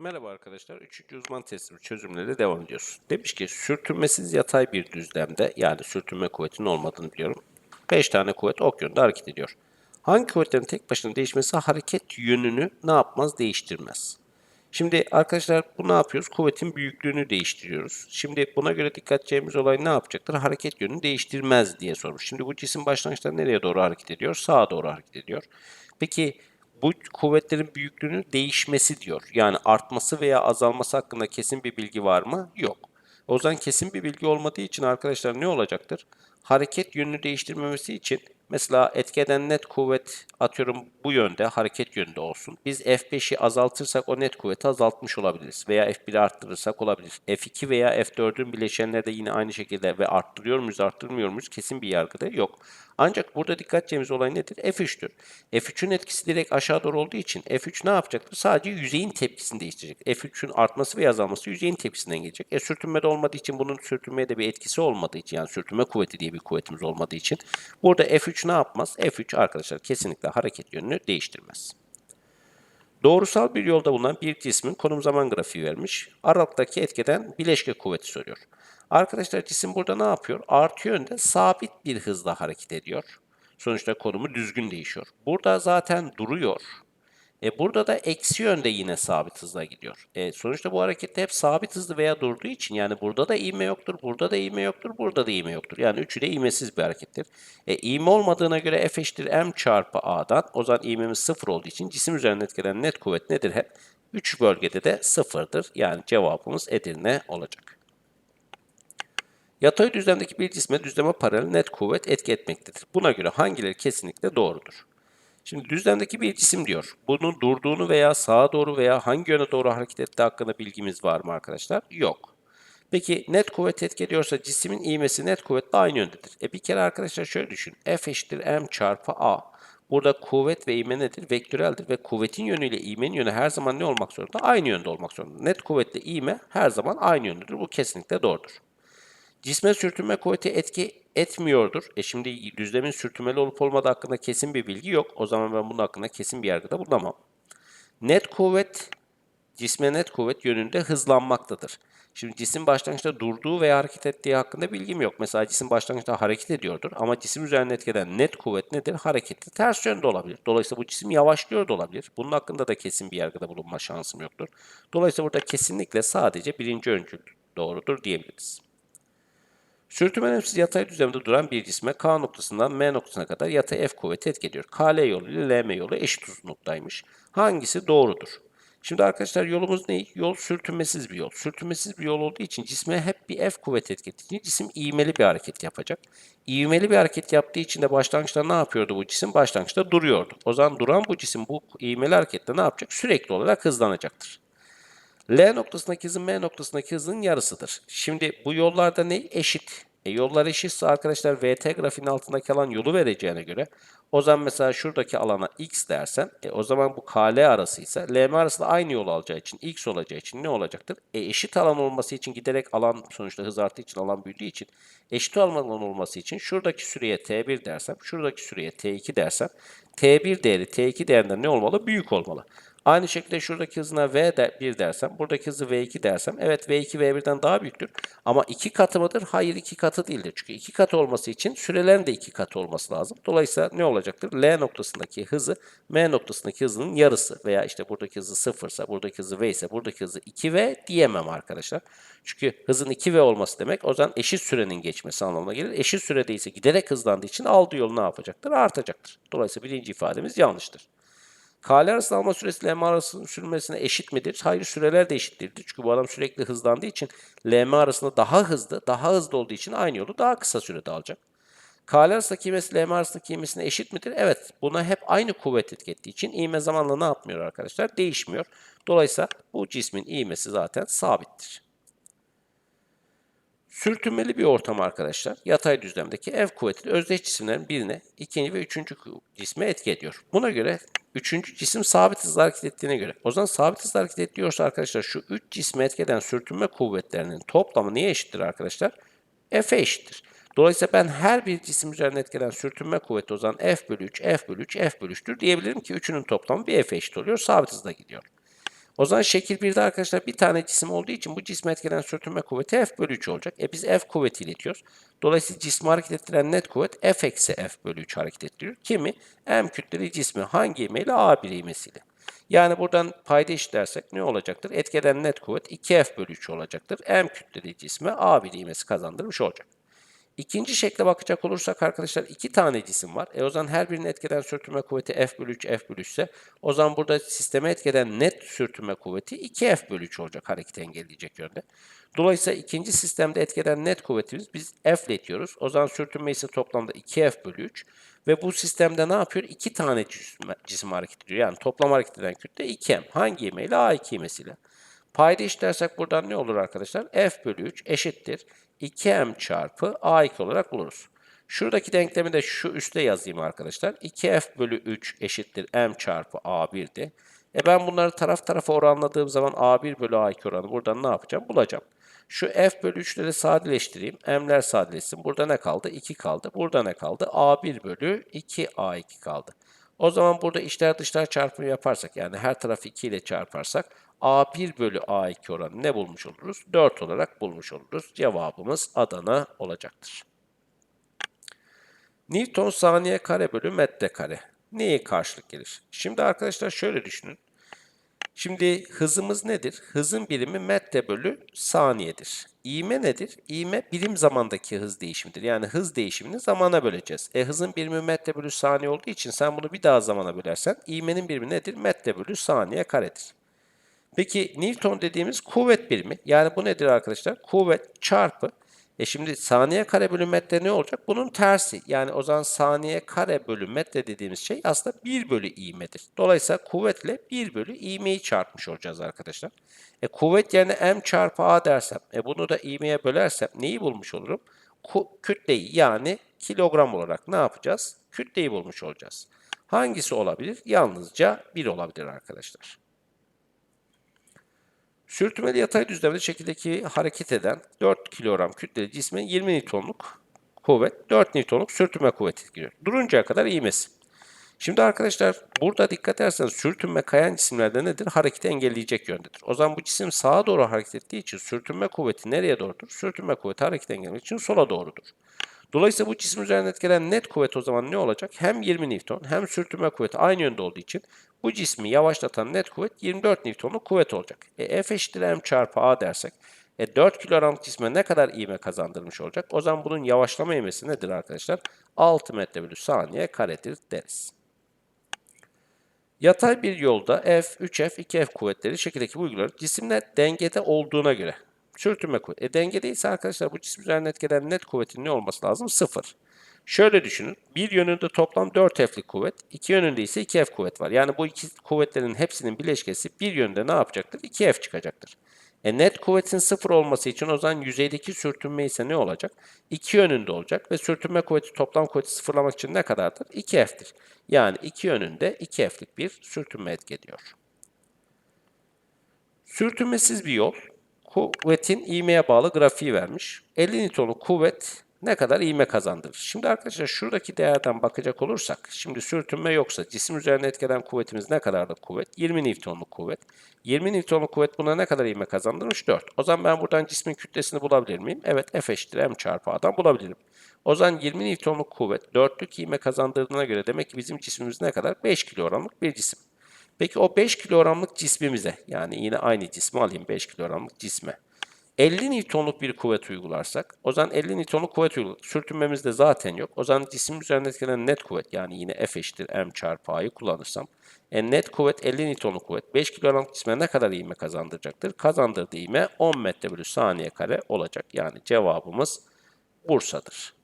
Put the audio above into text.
Merhaba arkadaşlar. Üçüncü uzman testi çözümleri devam ediyoruz. Demiş ki sürtünmesiz yatay bir düzlemde yani sürtünme kuvvetinin olmadığını biliyorum. 5 tane kuvvet ok yönünde hareket ediyor. Hangi kuvvetlerin tek başına değişmesi hareket yönünü ne yapmaz değiştirmez. Şimdi arkadaşlar bu ne yapıyoruz? Kuvvetin büyüklüğünü değiştiriyoruz. Şimdi buna göre dikkat edeceğimiz olay ne yapacaktır? Hareket yönünü değiştirmez diye sormuş. Şimdi bu cisim başlangıçta nereye doğru hareket ediyor? Sağa doğru hareket ediyor. Peki bu kuvvetlerin büyüklüğünün değişmesi diyor. Yani artması veya azalması hakkında kesin bir bilgi var mı? Yok. O zaman kesin bir bilgi olmadığı için arkadaşlar ne olacaktır? Hareket yönünü değiştirmemesi için mesela etki net kuvvet atıyorum bu yönde hareket yönünde olsun. Biz F5'i azaltırsak o net kuvveti azaltmış olabiliriz. Veya F1'i arttırırsak olabilir. F2 veya F4'ün bileşenleri de yine aynı şekilde ve arttırıyor muyuz arttırmıyor muyuz kesin bir yargıda yok. Ancak burada dikkat edeceğimiz olay nedir? F3'tür. F3'ün etkisi direkt aşağı doğru olduğu için F3 ne yapacaktır? Sadece yüzeyin tepkisini değiştirecek. F3'ün artması veya azalması yüzeyin tepkisinden gelecek. E sürtünmede olmadığı için bunun sürtünmeye de bir etkisi olmadığı için yani sürtünme kuvveti diye bir kuvvetimiz olmadığı için burada F3 ne yapmaz? F3 arkadaşlar kesinlikle hareket yönünü değiştirmez. Doğrusal bir yolda bulunan bir cismin konum zaman grafiği vermiş. Aralıktaki etkeden bileşke kuvveti soruyor. Arkadaşlar cisim burada ne yapıyor? Artı yönde sabit bir hızla hareket ediyor. Sonuçta konumu düzgün değişiyor. Burada zaten duruyor. E burada da eksi yönde yine sabit hızla gidiyor. E sonuçta bu harekette hep sabit hızlı veya durduğu için yani burada da ivme yoktur, burada da ivme yoktur, burada da ivme yoktur. Yani üçü de ivmesiz bir harekettir. E ivme olmadığına göre F eşittir m çarpı a'dan o zaman ivmemiz sıfır olduğu için cisim üzerinde etkilenen net kuvvet nedir hep? Üç bölgede de sıfırdır. Yani cevabımız Edirne olacak. Yatay düzlemdeki bir cisme düzleme paralel net kuvvet etki etmektedir. Buna göre hangileri kesinlikle doğrudur? Şimdi düzlemdeki bir cisim diyor. Bunun durduğunu veya sağa doğru veya hangi yöne doğru hareket ettiği hakkında bilgimiz var mı arkadaşlar? Yok. Peki net kuvvet etki ediyorsa cismin ivmesi net kuvvetle aynı yöndedir. E bir kere arkadaşlar şöyle düşün. F eşittir m çarpı a. Burada kuvvet ve ivme nedir? Vektöreldir ve kuvvetin yönüyle ivmenin yönü her zaman ne olmak zorunda? Aynı yönde olmak zorunda. Net kuvvetle ivme her zaman aynı yöndedir. Bu kesinlikle doğrudur. Cisme sürtünme kuvveti etki etmiyordur. E şimdi düzlemin sürtünmeli olup olmadığı hakkında kesin bir bilgi yok. O zaman ben bunun hakkında kesin bir yargıda bulunamam. Net kuvvet, cisme net kuvvet yönünde hızlanmaktadır. Şimdi cisim başlangıçta durduğu veya hareket ettiği hakkında bilgim yok. Mesela cisim başlangıçta hareket ediyordur ama cisim üzerine etkilenen net kuvvet nedir? Hareketli ters yönde olabilir. Dolayısıyla bu cisim yavaşlıyor da olabilir. Bunun hakkında da kesin bir yargıda bulunma şansım yoktur. Dolayısıyla burada kesinlikle sadece birinci öncül doğrudur diyebiliriz. Sürtünmelensiz yatay düzlemde duran bir cisme K noktasından M noktasına kadar yatay F kuvveti etki ediyor. KL yolu ile LM yolu eşit uzunluktaymış. Hangisi doğrudur? Şimdi arkadaşlar yolumuz ne? Yol sürtünmesiz bir yol. Sürtünmesiz bir yol olduğu için cisme hep bir F kuvveti etki ettiği cisim ivmeli bir hareket yapacak. İvmeli bir hareket yaptığı için de başlangıçta ne yapıyordu bu cisim? Başlangıçta duruyordu. O zaman duran bu cisim bu ivmeli harekette ne yapacak? Sürekli olarak hızlanacaktır. L noktasındaki hızın M noktasındaki hızın yarısıdır. Şimdi bu yollarda ne? Eşit. E yollar eşitse arkadaşlar VT grafiğinin altındaki alan yolu vereceğine göre o zaman mesela şuradaki alana x dersen e o zaman bu KL arası ise LM arası da aynı yol alacağı için x olacağı için ne olacaktır? E eşit alan olması için giderek alan sonuçta hız arttığı için alan büyüdüğü için eşit alan olması için şuradaki süreye T1 dersem şuradaki süreye T2 dersem T1 değeri T2 değerinden ne olmalı? Büyük olmalı. Aynı şekilde şuradaki hızına V1 dersem, buradaki hızı V2 dersem, evet V2 V1'den daha büyüktür. Ama iki katı mıdır? Hayır iki katı değildir. Çünkü iki katı olması için sürelerin de iki katı olması lazım. Dolayısıyla ne olacaktır? L noktasındaki hızı M noktasındaki hızının yarısı veya işte buradaki hızı 0 ise, buradaki hızı V ise, buradaki hızı 2V diyemem arkadaşlar. Çünkü hızın 2V olması demek o zaman eşit sürenin geçmesi anlamına gelir. Eşit sürede ise giderek hızlandığı için aldığı yol ne yapacaktır? Artacaktır. Dolayısıyla birinci ifademiz yanlıştır. KL arasında süresi LM sürmesine eşit midir? Hayır süreler de eşittir. Çünkü bu adam sürekli hızlandığı için LM arasında daha hızlı, daha hızlı olduğu için aynı yolu daha kısa sürede alacak. KL arasındaki ivmesi LM arasındaki ivmesine eşit midir? Evet. Buna hep aynı kuvvet etki ettiği için ivme zamanla ne yapmıyor arkadaşlar? Değişmiyor. Dolayısıyla bu cismin ivmesi zaten sabittir. Sürtünmeli bir ortam arkadaşlar. Yatay düzlemdeki ev kuvveti özdeş cisimlerin birine, ikinci ve üçüncü cisme etki ediyor. Buna göre üçüncü cisim sabit hızla hareket ettiğine göre. O zaman sabit hızla hareket ediyorsa arkadaşlar şu üç cisme etki eden sürtünme kuvvetlerinin toplamı neye eşittir arkadaşlar? F'e eşittir. Dolayısıyla ben her bir cisim üzerine etkilenen sürtünme kuvveti o zaman F bölü 3, F bölü 3, F bölü 3'tür diyebilirim ki üçünün toplamı bir F'e eşit oluyor. Sabit hızla gidiyor. O zaman şekil 1'de arkadaşlar bir tane cisim olduğu için bu cisme etkilenen sürtünme kuvveti F bölü 3 olacak. E biz F kuvveti iletiyoruz. Dolayısıyla cismi hareket ettiren net kuvvet F eksi F bölü 3 hareket ettiriyor. Kimi? M kütleli cismi hangi ivmeyle? A1 ivmesiyle. Yani buradan payda eşitlersek ne olacaktır? Etkeden net kuvvet 2F bölü 3 olacaktır. M kütleli cisme A1 ivmesi kazandırmış olacak. İkinci şekle bakacak olursak arkadaşlar iki tane cisim var. E o zaman her birinin etkeden sürtünme kuvveti F bölü 3 F bölü 3 ise o zaman burada sisteme etkeden net sürtünme kuvveti 2F bölü 3 olacak hareketi engelleyecek yönde. Dolayısıyla ikinci sistemde etkeden net kuvvetimiz biz F ile itiyoruz. O zaman sürtünme ise toplamda 2F bölü 3 ve bu sistemde ne yapıyor? İki tane cisim, cisim hareket ediyor. Yani toplam hareket eden kütle 2M. Hangi ivmeyle? A2 ivmesiyle. Payda eşitlersek buradan ne olur arkadaşlar? F bölü 3 eşittir 2m çarpı a2 olarak buluruz. Şuradaki denklemi de şu üste yazayım arkadaşlar. 2f bölü 3 eşittir m çarpı a1'di. E ben bunları taraf tarafa oranladığım zaman a1 bölü a2 oranı buradan ne yapacağım? Bulacağım. Şu f bölü 3'leri sadeleştireyim. m'ler sadeleşsin. Burada ne kaldı? 2 kaldı. Burada ne kaldı? a1 bölü 2 a2 kaldı. O zaman burada içler dışlar çarpımı yaparsak yani her tarafı 2 ile çarparsak A1 bölü A2 oranı ne bulmuş oluruz? 4 olarak bulmuş oluruz. Cevabımız Adana olacaktır. Newton saniye kare bölü metre kare. Neye karşılık gelir? Şimdi arkadaşlar şöyle düşünün. Şimdi hızımız nedir? Hızın birimi metre bölü saniyedir. İğme nedir? İğme birim zamandaki hız değişimidir. Yani hız değişimini zamana böleceğiz. E hızın birimi metre bölü saniye olduğu için sen bunu bir daha zamana bölersen ivmenin birimi nedir? Metre bölü saniye karedir. Peki Newton dediğimiz kuvvet birimi. Yani bu nedir arkadaşlar? Kuvvet çarpı. E şimdi saniye kare bölü metre ne olacak? Bunun tersi. Yani o zaman saniye kare bölü metre dediğimiz şey aslında 1 bölü ivmedir. Dolayısıyla kuvvetle 1 bölü ivmeyi çarpmış olacağız arkadaşlar. E kuvvet yerine m çarpı a dersem, e bunu da ivmeye bölersem neyi bulmuş olurum? Ku kütleyi yani kilogram olarak ne yapacağız? Kütleyi bulmuş olacağız. Hangisi olabilir? Yalnızca 1 olabilir arkadaşlar. Sürtünmeli yatay düzlemde şekildeki hareket eden 4 kilogram kütleli cisme 20 Newton'luk kuvvet, 4 Newton'luk sürtünme kuvveti etkiliyor. Duruncaya kadar ivmesi. Şimdi arkadaşlar burada dikkat ederseniz sürtünme kayan cisimlerde nedir? Hareketi engelleyecek yöndedir. O zaman bu cisim sağa doğru hareket ettiği için sürtünme kuvveti nereye doğrudur? Sürtünme kuvveti hareketi engellemek için sola doğrudur. Dolayısıyla bu cisim üzerine etkilenen net kuvvet o zaman ne olacak? Hem 20 Newton hem sürtünme kuvveti aynı yönde olduğu için bu cismi yavaşlatan net kuvvet 24 Newton'luk kuvvet olacak. E, F eşittir m çarpı a dersek e, 4 kilogramlık cisme ne kadar ivme kazandırmış olacak? O zaman bunun yavaşlama ivmesi nedir arkadaşlar? 6 metre bölü saniye karedir deriz. Yatay bir yolda F, 3F, 2F kuvvetleri şekildeki bu uygulanır. Cisimler dengede olduğuna göre sürtünme kuvveti. E, dengedeyse arkadaşlar bu cisim üzerine etkilenen net kuvvetin ne olması lazım? 0. Şöyle düşünün. Bir yönünde toplam 4 F'lik kuvvet, iki yönünde ise 2 F kuvvet var. Yani bu iki kuvvetlerin hepsinin bileşkesi bir yönde ne yapacaktır? 2 F çıkacaktır. E net kuvvetin sıfır olması için o zaman yüzeydeki sürtünme ise ne olacak? İki yönünde olacak ve sürtünme kuvveti toplam kuvveti sıfırlamak için ne kadardır? 2 F'tir. Yani iki yönünde 2 F'lik bir sürtünme etki ediyor. Sürtünmesiz bir yol, kuvvetin ivmeye bağlı grafiği vermiş. 50 Newton'luk kuvvet ne kadar ivme kazandırır? Şimdi arkadaşlar şuradaki değerden bakacak olursak, şimdi sürtünme yoksa cisim üzerine etkilenen kuvvetimiz ne kadarlık kuvvet? 20 Newton'luk kuvvet. 20 Newton'luk kuvvet buna ne kadar ivme kazandırmış? 4. O zaman ben buradan cismin kütlesini bulabilir miyim? Evet, F eşittir M çarpı A'dan bulabilirim. O zaman 20 Newton'luk kuvvet 4'lük ivme kazandırdığına göre demek ki bizim cismimiz ne kadar? 5 kilogramlık bir cisim. Peki o 5 kilogramlık cismimize, yani yine aynı cismi alayım 5 kilogramlık cisme. 50 Newton'luk bir kuvvet uygularsak, o zaman 50 Newton'luk kuvvet uygularsak, sürtünmemiz de zaten yok. O zaman cisim üzerinde etkilenen net kuvvet, yani yine F eşittir M çarpı A'yı kullanırsam, e net kuvvet 50 Newton'luk kuvvet 5 kilogramlık cisme ne kadar ivme kazandıracaktır? Kazandırdığı ivme 10 metre bölü saniye kare olacak. Yani cevabımız Bursa'dır.